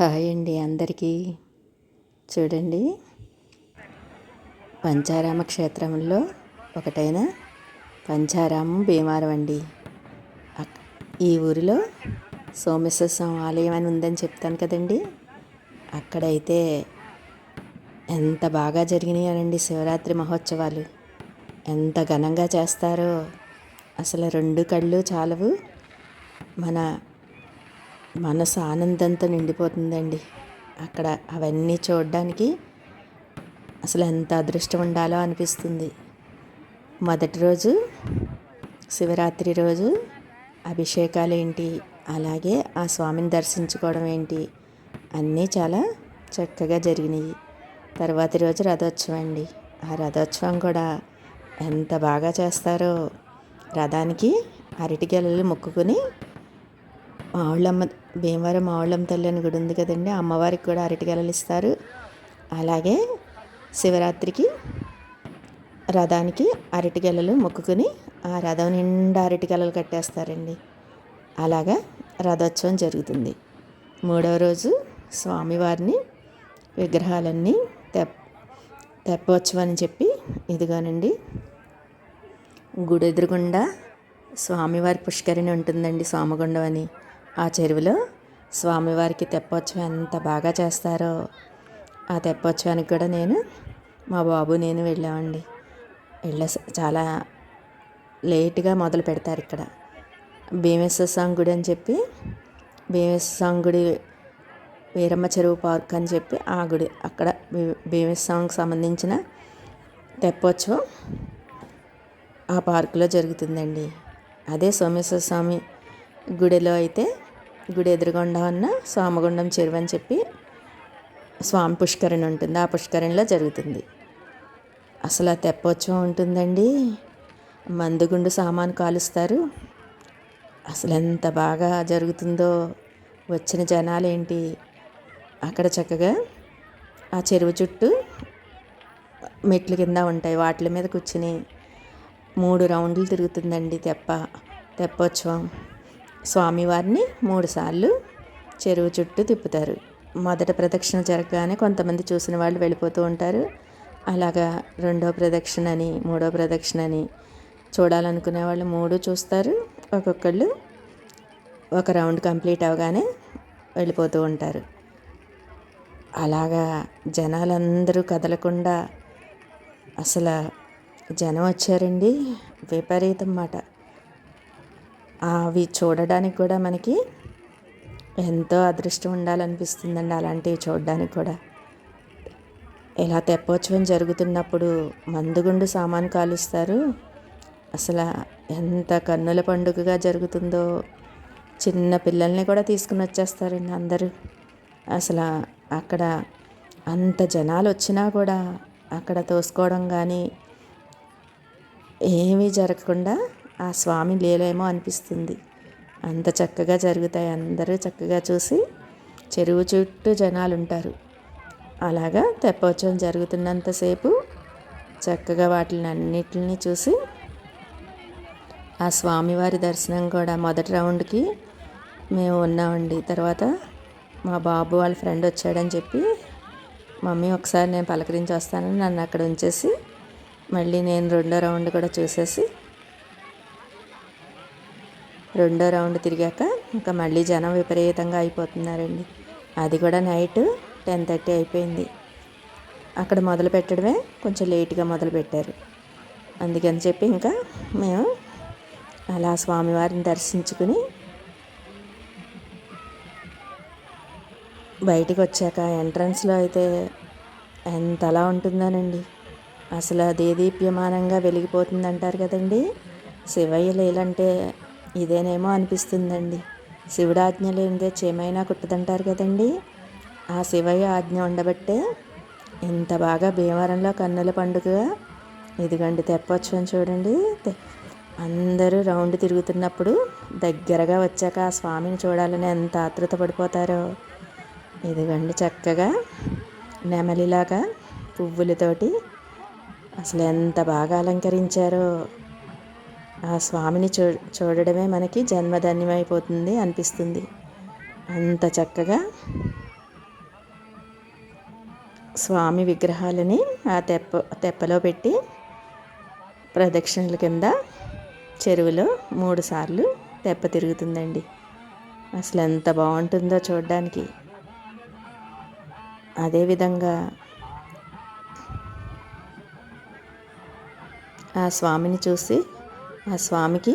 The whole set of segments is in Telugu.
హాయ్ అండి అందరికీ. చూడండి. పంచారామ క్షేత్రంలో ఒకటైన పంచారామం భీమారం అండి. ఈ ఊరిలో సోమేశ్వర స్వామి ఆలయం అని ఉందని చెప్తాను కదండి. అక్కడైతే ఎంత బాగా జరిగినాయనండి శివరాత్రి మహోత్సవాలు. ఎంత ఘనంగా చేస్తారో. అసలు రెండు కళ్ళు చాలవు. మన మనసు ఆనందంతో నిండిపోతుందండి. అక్కడ అవన్నీ చూడడానికి అసలు ఎంత అదృష్టం ఉండాలో అనిపిస్తుంది. మొదటి రోజు శివరాత్రి రోజు అభిషేకాలు ఏంటి అలాగే ఆ స్వామిని దర్శించుకోవడం ఏంటి అన్నీ చాలా చక్కగా జరిగినాయి. తర్వాతి రోజు రథోత్సవం అండి. ఆ రథోత్సవం కూడా ఎంత బాగా చేస్తారో రథానికి అరటి గెలలు మొక్కుకొని మావుళ్ళమ్మ భీమవరం మావుళ్ళమ్మ తల్లి అని గుడి ఉంది కదండి అమ్మవారికి కూడా అరటిగెలలు ఇస్తారు. అలాగే శివరాత్రికి రథానికి అరటిగెలలు మొక్కుకుని ఆ రథం నిండా అరటిగెలలు కట్టేస్తారండి. అలాగా రథోత్సవం జరుగుతుంది. మూడవ రోజు స్వామివారిని విగ్రహాలన్నీ తెప్ తెప్పవచ్చమని చెప్పి ఇదిగోనండి. గుడి ఎదురుగుండా స్వామివారి పుష్కరిణి ఉంటుందండి సోమగుండం అని. ఆ చెరువులో స్వామివారికి తెప్పోత్సవం ఎంత బాగా చేస్తారో ఆ తెప్పోత్సవానికి కూడా నేను మా బాబు నేను వెళ్ళామండి. వెళ్ళ చాలా లేట్గా మొదలు పెడతారు ఇక్కడ. భీమేశ్వర స్వామి గుడి అని చెప్పి భీమేశ్వర స్వామి గుడి వీరమ్మ చెరువు పార్క్ అని చెప్పి ఆ గుడి అక్కడ భీ- భీమేశ్వర స్వామికి సంబంధించిన తెప్పోత్సవం ఆ పార్కులో జరుగుతుందండి. అదే సోమేశ్వర స్వామి గుడిలో అయితే గుడి ఎదురుగుండా ఉన్న సోమగుండం చెరువు అని చెప్పి స్వామి పుష్కరిణి ఉంటుంది. ఆ పుష్కరిణిలో జరుగుతుంది. అసలు ఆ తెప్పోత్సవం ఉంటుందండి. మందుగుండు సామాను కాలుస్తారు. అసలు ఎంత బాగా జరుగుతుందో వచ్చిన జనాలు ఏంటి అక్కడ చక్కగా ఆ చెరువు చుట్టూ మెట్ల కింద ఉంటాయి. వాటి మీద కూర్చుని మూడు రౌండ్లు తిరుగుతుందండి తెప్ప తెప్పోత్సవం. స్వామివారిని మూడుసార్లు చెరువు చుట్టూ తిప్పుతారు. మొదట ప్రదక్షిణ జరగగానే కొంతమంది చూసిన వాళ్ళు వెళ్ళిపోతూ ఉంటారు. అలాగా రెండో ప్రదక్షిణ అని మూడో ప్రదక్షిణ అని చూడాలనుకునే వాళ్ళు మూడు చూస్తారు. ఒక్కొక్కళ్ళు ఒక రౌండ్ కంప్లీట్ అవగానే వెళ్ళిపోతూ ఉంటారు. అలాగా జనాలందరూ కదలకుండా అసలు జనం వచ్చారండి. విపరీతం మాట అవి చూడడానికి కూడా మనకి ఎంతో అదృష్టం ఉండాలనిపిస్తుందండి అలాంటివి చూడడానికి కూడా. ఇలా తెప్పోత్సవం జరుగుతున్నప్పుడు మందుగుండు సామాను కాలుస్తారు. అసలు ఎంత కన్నుల పండుగగా జరుగుతుందో చిన్న పిల్లల్ని కూడా తీసుకుని వచ్చేస్తారండి అందరూ. అసలు అక్కడ అంత జనాలు వచ్చినా కూడా అక్కడ తోసుకోవడం కానీ ఏమీ జరగకుండా ఆ స్వామి లీలేమో అనిపిస్తుంది. అంత చక్కగా జరుగుతాయి. అందరూ చక్కగా చూసి చెరువు చుట్టూ జనాలు ఉంటారు అలాగా తెప్పోత్సవం జరుగుతున్నంతసేపు చక్కగా వాటిని అన్నిటిని చూసి ఆ స్వామివారి దర్శనం కూడా మొదటి రౌండ్కి మేము ఉన్నామండి. తర్వాత మా బాబు వాళ్ళ ఫ్రెండ్ వచ్చాడని చెప్పి మమ్మీ ఒకసారి నేను పలకరించి వస్తానని నన్ను అక్కడ ఉంచేసి మళ్ళీ నేను రెండో రౌండ్ కూడా చూసేసి రెండో రౌండ్ తిరిగాక ఇంకా మళ్ళీ జనం విపరీతంగా అయిపోతున్నారండి. అది కూడా నైట్ టెన్ థర్టీ అయిపోయింది. అక్కడ మొదలు పెట్టడమే కొంచెం లేట్గా మొదలు పెట్టారు. అందుకని చెప్పి ఇంకా మేము అలా స్వామివారిని దర్శించుకుని బయటికి వచ్చాక ఎంట్రన్స్లో అయితే ఎంతలా ఉంటుందోనండి. అసలు దేదీప్యమానంగా వెలిగిపోతుంది అంటారు కదండి. శివయ్య లేలంటే ఇదేనేమో అనిపిస్తుందండి. శివుడు ఆజ్ఞ లేనిదే చేమైనా కుట్టదంటారు కదండి. ఆ శివయ్య ఆజ్ఞ ఉండబట్టే ఇంత బాగా భీమవరంలో కన్నుల పండుగ. ఇదిగండి తెప్పొచ్చని చూడండి. అందరూ రౌండ్ తిరుగుతున్నప్పుడు దగ్గరగా వచ్చాక ఆ స్వామిని చూడాలని ఎంత ఆతృత పడిపోతారో. ఇదిగండి చక్కగా నెమలిలాగా పువ్వులతోటి అసలు ఎంత బాగా అలంకరించారో. ఆ స్వామిని చూ చూడడమే మనకి జన్మధన్యమైపోతుంది అనిపిస్తుంది. అంత చక్కగా స్వామి విగ్రహాలని ఆ తెప్ప తెప్పలో పెట్టి ప్రదక్షిణల కింద చెరువులో మూడు సార్లు తెప్ప తిరుగుతుందండి. అసలు ఎంత బాగుంటుందో చూడడానికి. అదేవిధంగా ఆ స్వామిని చూసి ఆ స్వామికి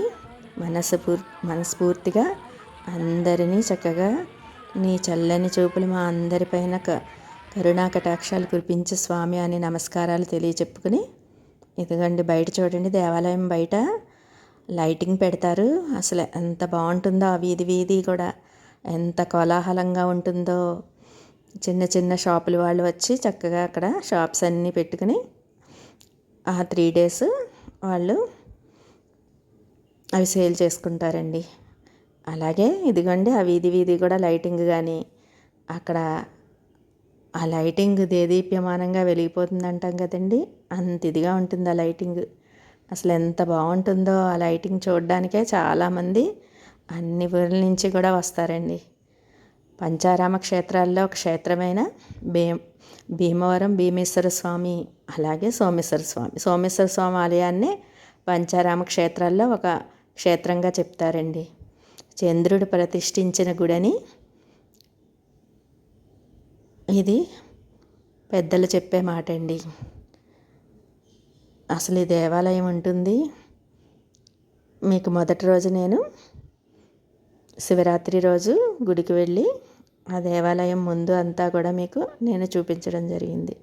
మనస్ఫూర్ మనస్ఫూర్తిగా అందరినీ చక్కగా నీ చల్లని చూపులు మా అందరిపైన క కరుణా కటాక్షాలు కురిపించే స్వామి అని నమస్కారాలు తెలియచెప్పుకుని ఇదిగండి బయట చూడండి దేవాలయం బయట లైటింగ్ పెడతారు. అసలు ఎంత బాగుంటుందో ఆ వీధి వీధి కూడా. ఎంత కోలాహలంగా ఉంటుందో. చిన్న చిన్న షాపుల వాళ్ళు వచ్చి చక్కగా అక్కడ షాప్స్ అన్నీ పెట్టుకుని ఆ త్రీ డేస్ వాళ్ళు అవి సేల్ చేసుకుంటారండి. అలాగే ఇదిగోండి ఆ వీధి వీధి కూడా లైటింగ్ కానీ అక్కడ ఆ లైటింగ్ దేదీప్యమానంగా వెలిగిపోతుంది అంటాం కదండి. అంత ఇదిగా ఉంటుంది ఆ లైటింగ్. అసలు ఎంత బాగుంటుందో ఆ లైటింగ్ చూడడానికే చాలామంది అన్ని ఊర్ల నుంచి కూడా వస్తారండి. పంచారామ క్షేత్రాల్లో ఒక క్షేత్రమైన భీమ భీమవరం భీమేశ్వర స్వామి అలాగే సోమేశ్వర స్వామి. సోమేశ్వర స్వామి ఆలయాన్ని పంచారామ క్షేత్రాల్లో ఒక క్షేత్రంగా చెప్తారండి. చంద్రుడు ప్రతిష్ఠించిన గుడని ఇది పెద్దలు చెప్పే మాట అండి అసలు ఈ దేవాలయం ఉంటుంది. మీకు మొదటి రోజు నేను శివరాత్రి రోజు గుడికి వెళ్ళి ఆ దేవాలయం ముందు అంతా కూడా మీకు నేను చూపించడం జరిగింది.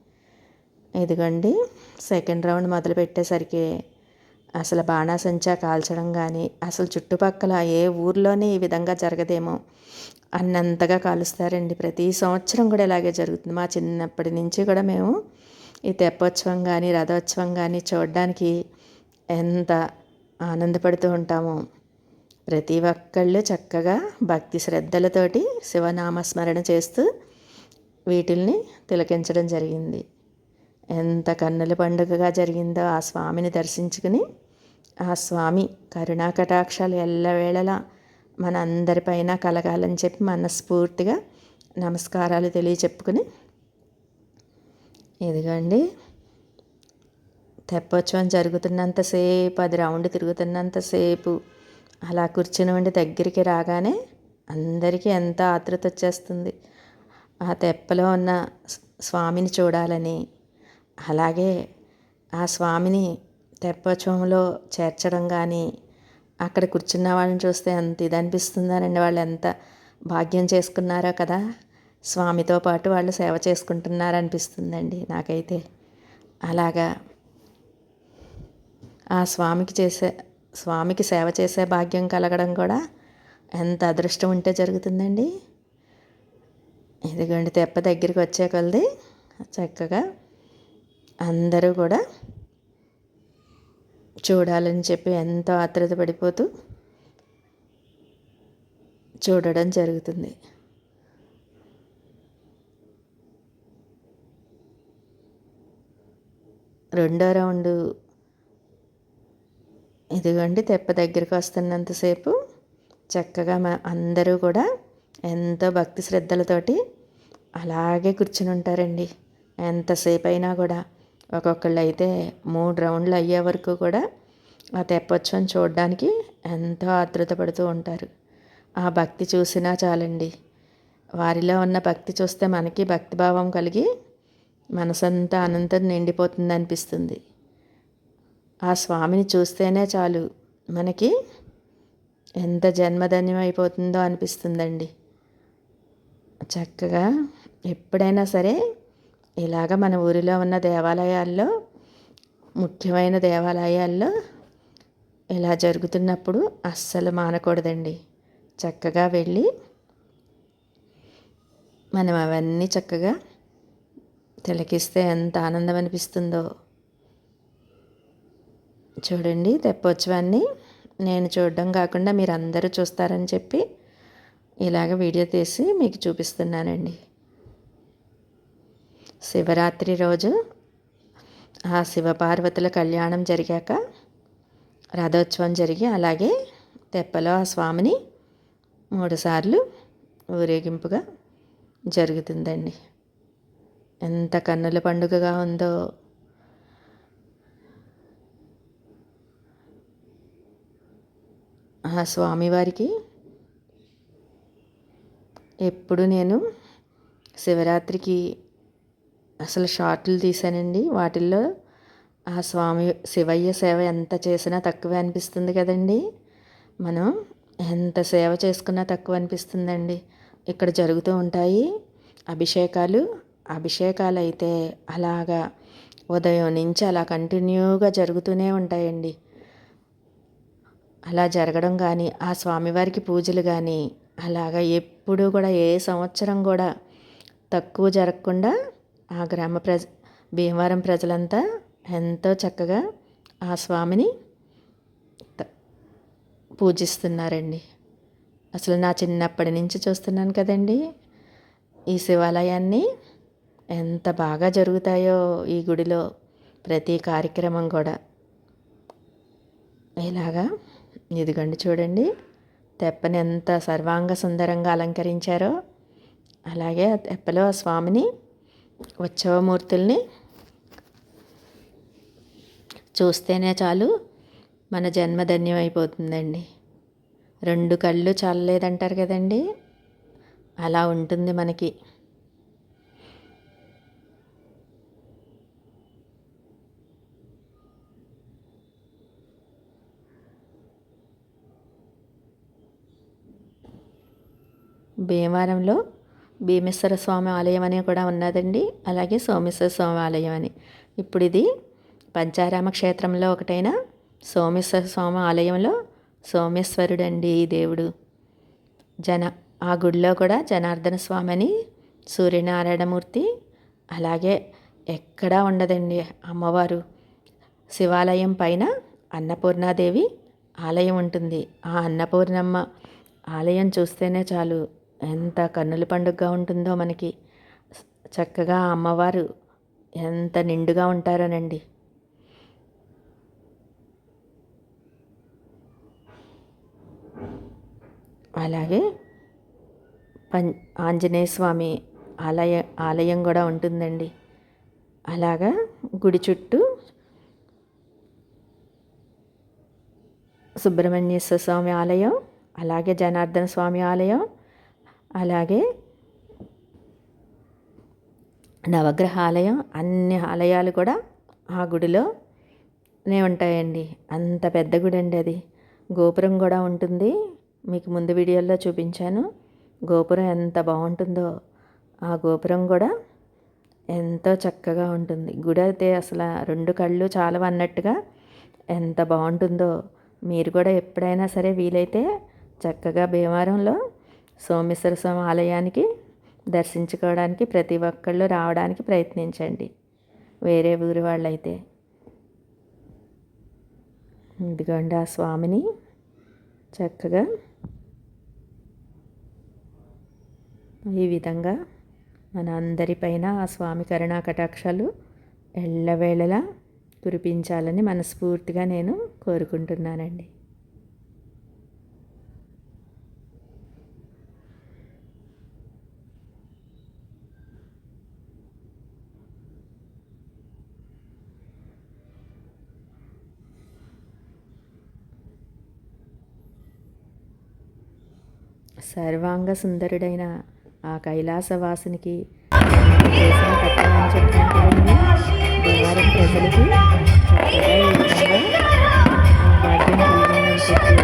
ఇదిగోండి సెకండ్ రౌండ్ మొదలు పెట్టేసరికి అసలు బాణాసంచా కాల్చడం కానీ అసలు చుట్టుపక్కల ఏ ఊర్లోనే ఈ విధంగా జరగదేమో అన్నంతగా కాలుస్తారండి. ప్రతి సంవత్సరం కూడా ఇలాగే జరుగుతుంది. మా చిన్నప్పటి నుంచి కూడా మేము ఈ తెప్పోత్సవం కానీ రథోత్సవం కానీ చూడడానికి ఎంత ఆనందపడుతూ ఉంటామో. ప్రతి ఒక్కళ్ళు చక్కగా భక్తి శ్రద్ధలతోటి శివనామస్మరణ చేస్తూ వీటిల్ని తిలకించడం జరిగింది. ఎంత కన్నుల పండుగగా జరిగిందో ఆ స్వామిని దర్శించుకుని ఆ స్వామి కరుణా కటాక్షాలు ఎల్లవేళలా మన అందరిపైన కలగాలని చెప్పి మనస్ఫూర్తిగా నమస్కారాలు తెలియచెప్పుకుని ఇదిగోండి. తెప్పోత్సవం జరుగుతున్నంతసేపు అది రౌండ్ తిరుగుతున్నంతసేపు అలా కూర్చుని ఉండి దగ్గరికి రాగానే అందరికీ ఎంత ఆతృత వచ్చేస్తుంది. ఆ తెప్పలో ఉన్న స్వామిని చూడాలని అలాగే ఆ స్వామిని తెప్పోత్సవంలో చేర్చడం కానీ అక్కడ కూర్చున్న వాళ్ళని చూస్తే ఎంత ఇది అనిపిస్తుందనండి వాళ్ళు ఎంత భాగ్యం చేసుకున్నారో కదా? స్వామితో పాటు వాళ్ళు సేవ చేసుకుంటున్నారు అనిపిస్తుందండి నాకైతే. అలాగా ఆ స్వామికి చేసే స్వామికి సేవ చేసే భాగ్యం కలగడం కూడా ఎంత అదృష్టం ఉంటే జరుగుతుందండి. ఇదిగోండి తెప్ప దగ్గరికి వచ్చే కొలది. చక్కగా అందరూ కూడా చూడాలని చెప్పి ఎంతో ఆత్రత పడిపోతూ చూడడం జరుగుతుంది. రెండో రౌండ్ ఇదిగోండి తెప్ప దగ్గరికి వస్తున్నంతసేపు చక్కగా మా అందరూ కూడా ఎంతో భక్తి శ్రద్ధలతోటి అలాగే కూర్చుని ఉంటారండి. ఎంతసేపు అయినా కూడా ఒక్కొక్కళ్ళు అయితే మూడు రౌండ్లు అయ్యే వరకు కూడా ఆ తెప్పొచ్చని చూడడానికి ఎంతో ఆతృత పడుతూ ఉంటారు. ఆ భక్తి చూసినా చాలండి. వారిలో ఉన్న భక్తి చూస్తే మనకి భక్తిభావం కలిగి మనసంతా అనంతం నిండిపోతుంది అనిపిస్తుంది. ఆ స్వామిని చూస్తేనే చాలు మనకి ఎంత జన్మధన్యం అయిపోతుందో అనిపిస్తుందండి. చక్కగా ఎప్పుడైనా సరే ఇలాగ మన ఊరిలో ఉన్న దేవాలయాల్లో ముఖ్యమైన దేవాలయాల్లో ఇలా జరుగుతున్నప్పుడు అస్సలు మానకూడదండి. చక్కగా వెళ్ళి మనం అవన్నీ చక్కగా తిలకిస్తే ఎంత ఆనందం అనిపిస్తుందో. చూడండి తెప్పోత్సవాన్ని నేను చూడడం కాకుండా మీరు అందరూ చూస్తారని చెప్పి ఇలాగ వీడియో తీసి మీకు చూపిస్తున్నానండి. శివరాత్రి రోజు ఆ శివపార్వతుల కళ్యాణం జరిగాక రథోత్సవం జరిగి అలాగే తెప్పలో ఆ స్వామిని మూడుసార్లు ఊరేగింపుగా జరుగుతుందండి. ఎంత కన్నుల పండుగగా ఉందో. ఆ స్వామివారికి ఎప్పుడు నేను శివరాత్రికి అసలు షార్ట్లు తీశానండి. వాటిల్లో ఆ స్వామి శివయ్య సేవ ఎంత చేసినా తక్కువే అనిపిస్తుంది కదండి. మనం ఎంత సేవ చేసుకున్నా తక్కువ అనిపిస్తుందండి. ఇక్కడ జరుగుతూ ఉంటాయి అభిషేకాలు. అభిషేకాలు అయితే అలాగా ఉదయం నుంచి అలా కంటిన్యూగా జరుగుతూనే ఉంటాయండి. అలా జరగడం కానీ ఆ స్వామివారికి పూజలు కానీ అలాగా ఎప్పుడూ కూడా ఏ సంవత్సరం కూడా తక్కువ జరగకుండా ఆ గ్రామ ప్రజ భీమవరం ప్రజలంతా ఎంతో చక్కగా ఆ స్వామిని పూజిస్తున్నారండి. అసలు నా చిన్నప్పటి నుంచి చూస్తున్నాను కదండి. ఈ శివాలయాన్ని ఎంత బాగా జరుగుతాయో ఈ గుడిలో ప్రతి కార్యక్రమం కూడా. ఇలాగా ఇదిగండి చూడండి. తెప్పని ఎంత సర్వాంగ సుందరంగా అలంకరించారో. అలాగే ఆ తెప్పలో ఆ స్వామిని ఉత్సవమూర్తుల్ని చూస్తేనే చాలు మన జన్మధన్యం అయిపోతుందండి రెండు కళ్ళు చాలలేదంటారు కదండి. అలా ఉంటుంది మనకి. భీమవరంలో భీమేశ్వర స్వామి ఆలయం అని కూడా ఉన్నదండి. అలాగే సోమేశ్వర స్వామి ఆలయం అని. ఇప్పుడు ఇది పంచారామ క్షేత్రంలో ఒకటైన సోమేశ్వర స్వామి ఆలయంలో సోమేశ్వరుడండి ఈ దేవుడు. జన ఆ గుడిలో కూడా జనార్దన స్వామి అని సూర్యనారాయణమూర్తి అలాగే ఎక్కడా ఉండదండి అమ్మవారు. శివాలయం పైన అన్నపూర్ణాదేవి ఆలయం ఉంటుంది. ఆ అన్నపూర్ణమ్మ ఆలయం చూస్తేనే చాలు. ఎంత కన్నుల పండుగగా ఉంటుందో మనకి. చక్కగా అమ్మవారు ఎంత నిండుగా ఉంటారోనండి. అలాగే పం ఆంజనేయ స్వామి ఆలయ ఆలయం కూడా ఉంటుందండి. అలాగా గుడి చుట్టూ సుబ్రహ్మణ్యేశ్వర స్వామి ఆలయం అలాగే జనార్దన స్వామి ఆలయం అలాగే నవగ్రహాలయం అన్ని ఆలయాలు కూడా ఆ గుడిలోనే ఉంటాయండి. అంత పెద్ద గుడి అండి అది. గోపురం కూడా ఉంటుంది. మీకు ముందు వీడియోలో చూపించాను. గోపురం ఎంత బాగుంటుందో. ఆ గోపురం కూడా ఎంతో చక్కగా ఉంటుంది. గుడి అయితే అసలు రెండు కళ్ళు చాలా అన్నట్టుగా ఎంత బాగుంటుందో. మీరు కూడా ఎప్పుడైనా సరే వీలైతే చక్కగా భీమవరంలో సోమేశ్వర స్వామి ఆలయానికి దర్శించుకోవడానికి ప్రతి ఒక్కళ్ళు రావడానికి ప్రయత్నించండి. వేరే ఊరి వాళ్ళైతే. ఇదిగోండి ఆ స్వామిని చక్కగా ఈ విధంగా మన అందరిపైన ఆ స్వామి కరుణా కటాక్షాలు ఎల్లవేళలా కురిపించాలని మనస్ఫూర్తిగా నేను కోరుకుంటున్నానండి. సర్వాంగ సుందరుడైన ఆ కైలాసవాసునికి చేసిన ప్రజలకి చెప్పి